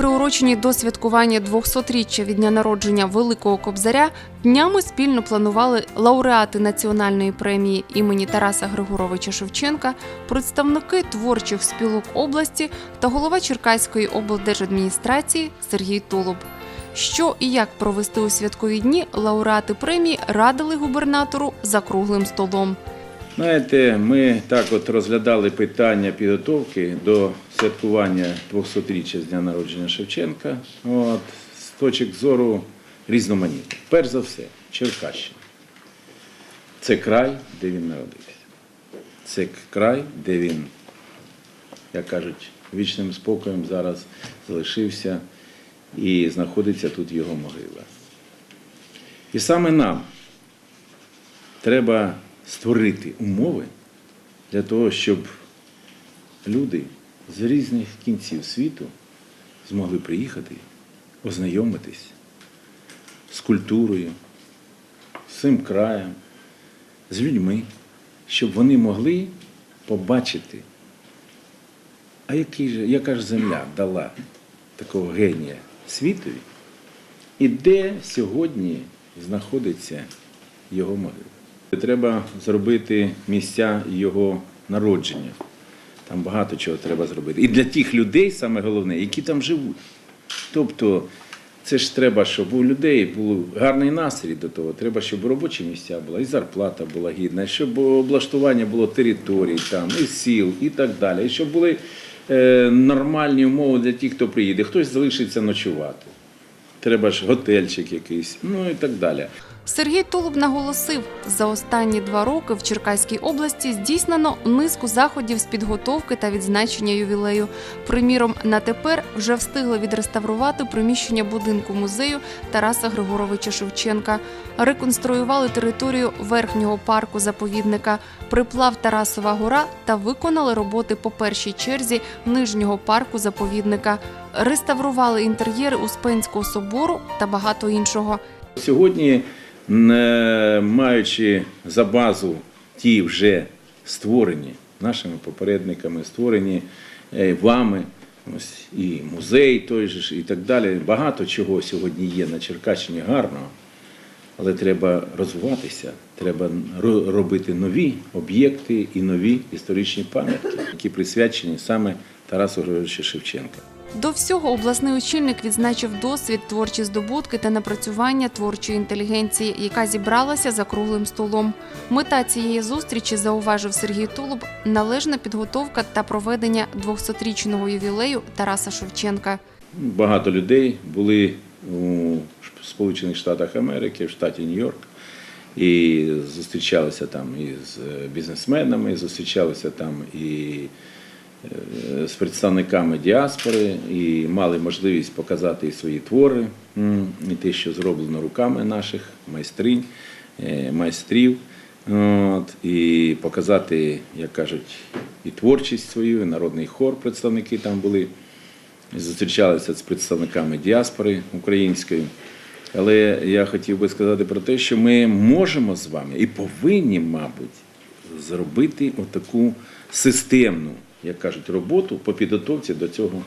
Приурочені до святкування 200-річчя від дня народження Великого Кобзаря, днями спільно планували лауреати національної премії імені Тараса Григоровича Шевченка, представники творчих спілок області та голова Черкаської облдержадміністрації Сергій Тулуб. Що і як провести у святкові дні лауреати премії радили губернатору за круглим столом. Знаєте, ми так от розглядали питання підготовки до святкування 200-річчя з дня народження Шевченка. От, з точок зору різноманітних. Перш за все, Черкащина. Це край, де він народився. Це край, де він, як кажуть, вічним спокоєм зараз залишився і знаходиться тут його могила. І саме нам треба створити умови для того, щоб люди з різних кінців світу змогли приїхати, ознайомитись з культурою, з цим краєм, з людьми, щоб вони могли побачити, а який же, яка ж земля дала такого генія світові, і де сьогодні знаходиться його могила. Треба зробити місця його народження. Там багато чого треба зробити. І для тих людей, саме головне, які там живуть. Тобто, це ж треба, щоб у людей був гарний настрій до того. Треба, щоб робочі місця були, і зарплата була гідна, щоб облаштування було територій, там, і сіл, і так далі. І щоб були е, нормальні умови для тих, хто приїде. Хтось залишиться ночувати. Треба ж готельчик якийсь, ну і так далі. Сергій Тулуб наголосив, за останні два роки в Черкаській області здійснено низку заходів з підготовки та відзначення ювілею. Приміром, на тепер вже встигли відреставрувати приміщення будинку музею Тараса Григоровича Шевченка, реконструювали територію верхнього парку заповідника, приплав Тарасова гора та виконали роботи по першій черзі нижнього парку заповідника, реставрували інтер'єри Успенського собору та багато іншого. Сьогодні, маючи за базу ті вже створені нашими попередниками, створені е, вами, ось і музей той же ж, і так далі. Багато чого сьогодні є на Черкащині гарного, але треба розвиватися, треба робити нові об'єкти і нові історичні пам'ятки, які присвячені саме Тарасу Григоровичу Шевченка. До всього обласний очільник відзначив досвід, творчі здобутки та напрацювання творчої інтелігенції, яка зібралася за круглим столом. Мета цієї зустрічі, зауважив Сергій Тулуб, належна підготовка та проведення 200-річного ювілею Тараса Шевченка. Багато людей були у Сполучених Штатах Америки, в штаті Нью-Йорк, і зустрічалися там із бізнесменами, зустрічалися там і е, з представниками діаспори, і мали можливість показати і свої твори, і те, що зроблено руками наших майстринь, е, майстрів. І показати, як кажуть, і творчість свою, і народний хор, представники там були зустрічалися з представниками діаспори української. Але я хотів би сказати про те, що ми можемо з вами і повинні, мабуть, зробити отаку системну, як кажуть, роботу по підготовці до цього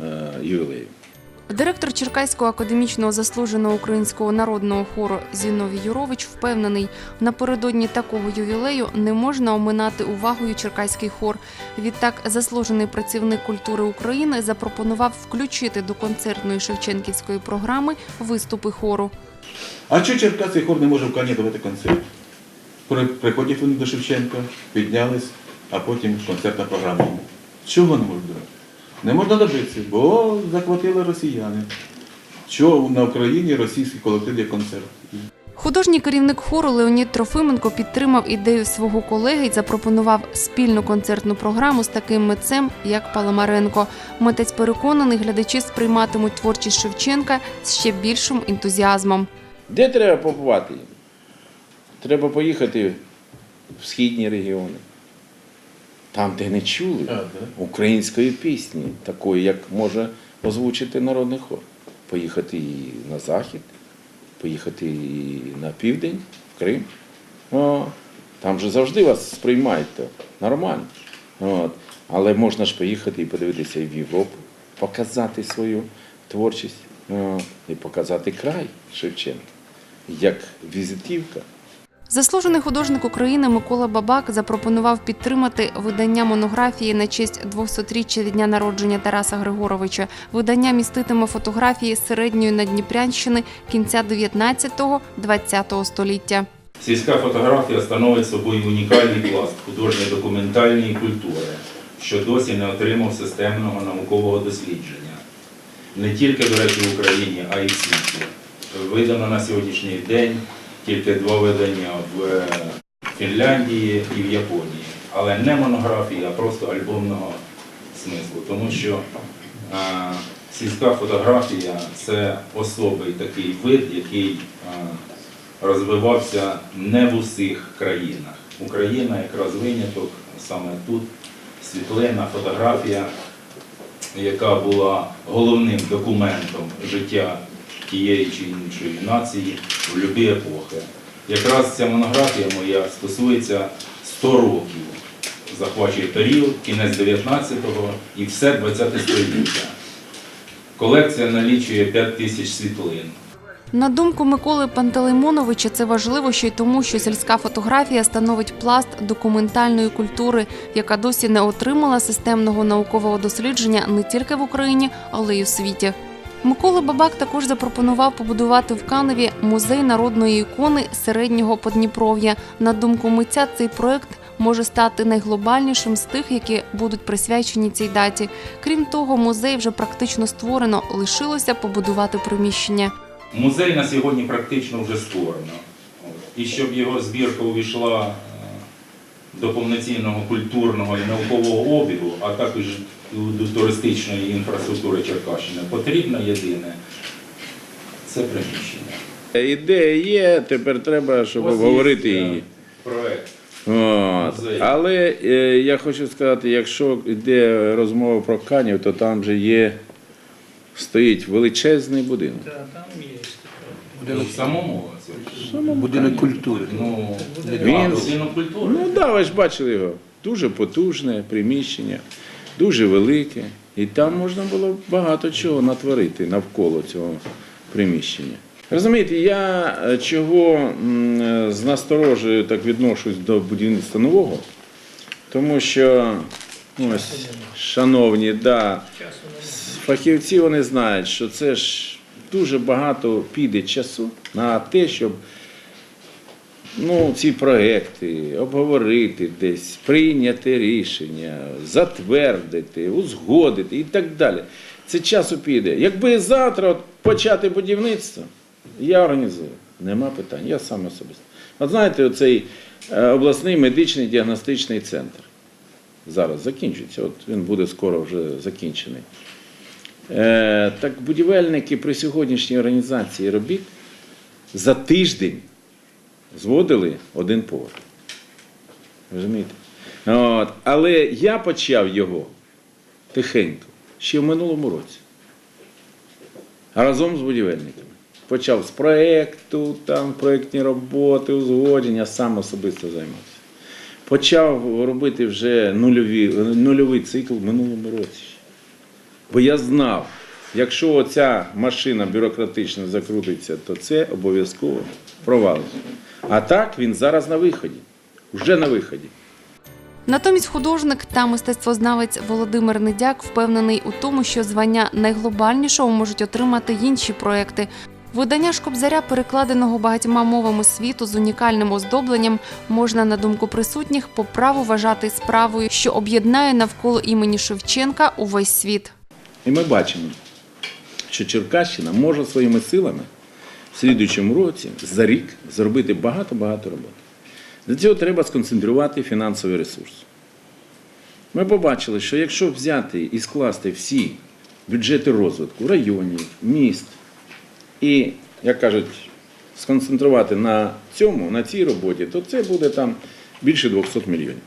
е, ювілею. Директор Черкаського академічного заслуженого українського народного хору Зіновій Юрович впевнений, напередодні такого ювілею не можна оминати увагою черкаський хор. Відтак, заслужений працівник культури України запропонував включити до концертної шевченківської програми виступи хору. А чого Черкаський хор не може в концерт? При- Приходять вони до Шевченка, піднялись, а потім концертна програма. Чого не давати? Не можна добитися, бо захватили росіяни. Чого на Україні російський колектив є концерт? Художній керівник хору Леонід Трофименко підтримав ідею свого колеги і запропонував спільну концертну програму з таким митцем, як Паламаренко. Митець переконаний, глядачі сприйматимуть творчість Шевченка з ще більшим ентузіазмом. Де треба побувати? Треба поїхати в східні регіони. Там, де не чули української пісні, такої, як може озвучити народний хор. Поїхати і на захід, поїхати і на південь, в Крим. О, там же завжди вас сприймають то нормально. От. Але можна ж поїхати і подивитися і в Європу, показати свою творчість о, і показати край Шевченка як візитівка. Заслужений художник України Микола Бабак запропонував підтримати видання монографії на честь 200-річчя від дня народження Тараса Григоровича. Видання міститиме фотографії середньої Надніпрянщини кінця 19-20 століття. Сільська фотографія становить собою унікальний пласт художньої документальної культури, що досі не отримав системного наукового дослідження. Не тільки, до речі, в Україні, а й в світі. Видано на сьогоднішній день тільки два видання в е, Фінляндії і в Японії. Але не монографії, а просто альбомного смислу. Тому що е, сільська фотографія це особий такий вид, який е, розвивався не в усіх країнах. Україна якраз виняток саме тут світлина, фотографія, яка була головним документом життя тієї чи іншої нації в будь-які епохи. Якраз ця монографія моя стосується 100 років. Захвачує період, кінець 19-го і все 20 століття. Колекція налічує 5 тисяч світлин. На думку Миколи Пантелеймоновича, це важливо ще й тому, що сільська фотографія становить пласт документальної культури, яка досі не отримала системного наукового дослідження не тільки в Україні, але й у світі. Микола Бабак також запропонував побудувати в Каневі музей народної ікони середнього Подніпров'я. На думку митця, цей проект може стати найглобальнішим з тих, які будуть присвячені цій даті. Крім того, музей вже практично створено, лишилося побудувати приміщення. Музей на сьогодні практично вже створено. І щоб його збірка увійшла е, до повноцінного культурного і наукового обігу, а також до туристичної інфраструктури Черкащини, потрібно єдине це приміщення. Ідея є, тепер треба, щоб обговорити її. Проект. От. Але е, я хочу сказати, якщо йде розмова про Канів, то там же є, стоїть величезний будинок. В самому цьому. Будинок культури. Ну, Він- будинок культури. Ну так, да, ви ж бачили його. Дуже потужне приміщення, дуже велике. І там можна було багато чого натворити навколо цього приміщення. Розумієте, я е, чого е, з насторожею так відношусь до будівництва нового, тому що ну, ось, шановні, да, фахівці вони знають, що це ж дуже багато піде часу на те, щоб ну, ці проекти обговорити десь, прийняти рішення, затвердити, узгодити і так далі. Це часу піде. Якби завтра от почати будівництво, я організую. Нема питань, я сам особисто. От знаєте, оцей е, обласний медичний діагностичний центр зараз закінчується, от він буде скоро вже закінчений. Е, так будівельники при сьогоднішній організації робіт за тиждень зводили один поверх. Розумієте? От. Але я почав його тихенько ще в минулому році. Разом з будівельниками. Почав з проєкту, там, проєктні роботи, узгодження, сам особисто займався. Почав робити вже нульові, нульовий цикл в минулому році. Бо я знав, якщо оця машина бюрократична закрутиться, то це обов'язково провалиться. А так він зараз на виході, вже на виході. Натомість художник та мистецтвознавець Володимир Недяк впевнений у тому, що звання найглобальнішого можуть отримати інші проекти. Видання Шкобзаря, перекладеного багатьма мовами світу з унікальним оздобленням, можна, на думку присутніх, по праву вважати справою, що об'єднає навколо імені Шевченка увесь світ. І ми бачимо, що Черкащина може своїми силами в слідуючому році за рік зробити багато-багато роботи. Для цього треба сконцентрувати фінансовий ресурс. Ми побачили, що якщо взяти і скласти всі бюджети розвитку районів, міст і, як кажуть, сконцентрувати на цьому, на цій роботі, то це буде там більше 200 мільйонів.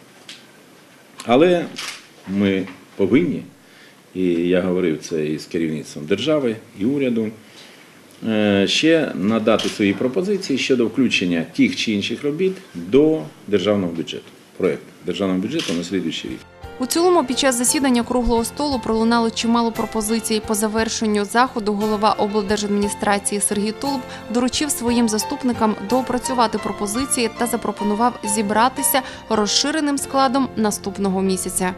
Але ми повинні, і я говорив це і з керівництвом держави, і уряду, е, ще надати свої пропозиції щодо включення тих чи інших робіт до державного бюджету, проєкту державного бюджету на слідуючий рік. У цілому під час засідання круглого столу пролунало чимало пропозицій. По завершенню заходу голова облдержадміністрації Сергій Тулуб доручив своїм заступникам доопрацювати пропозиції та запропонував зібратися розширеним складом наступного місяця.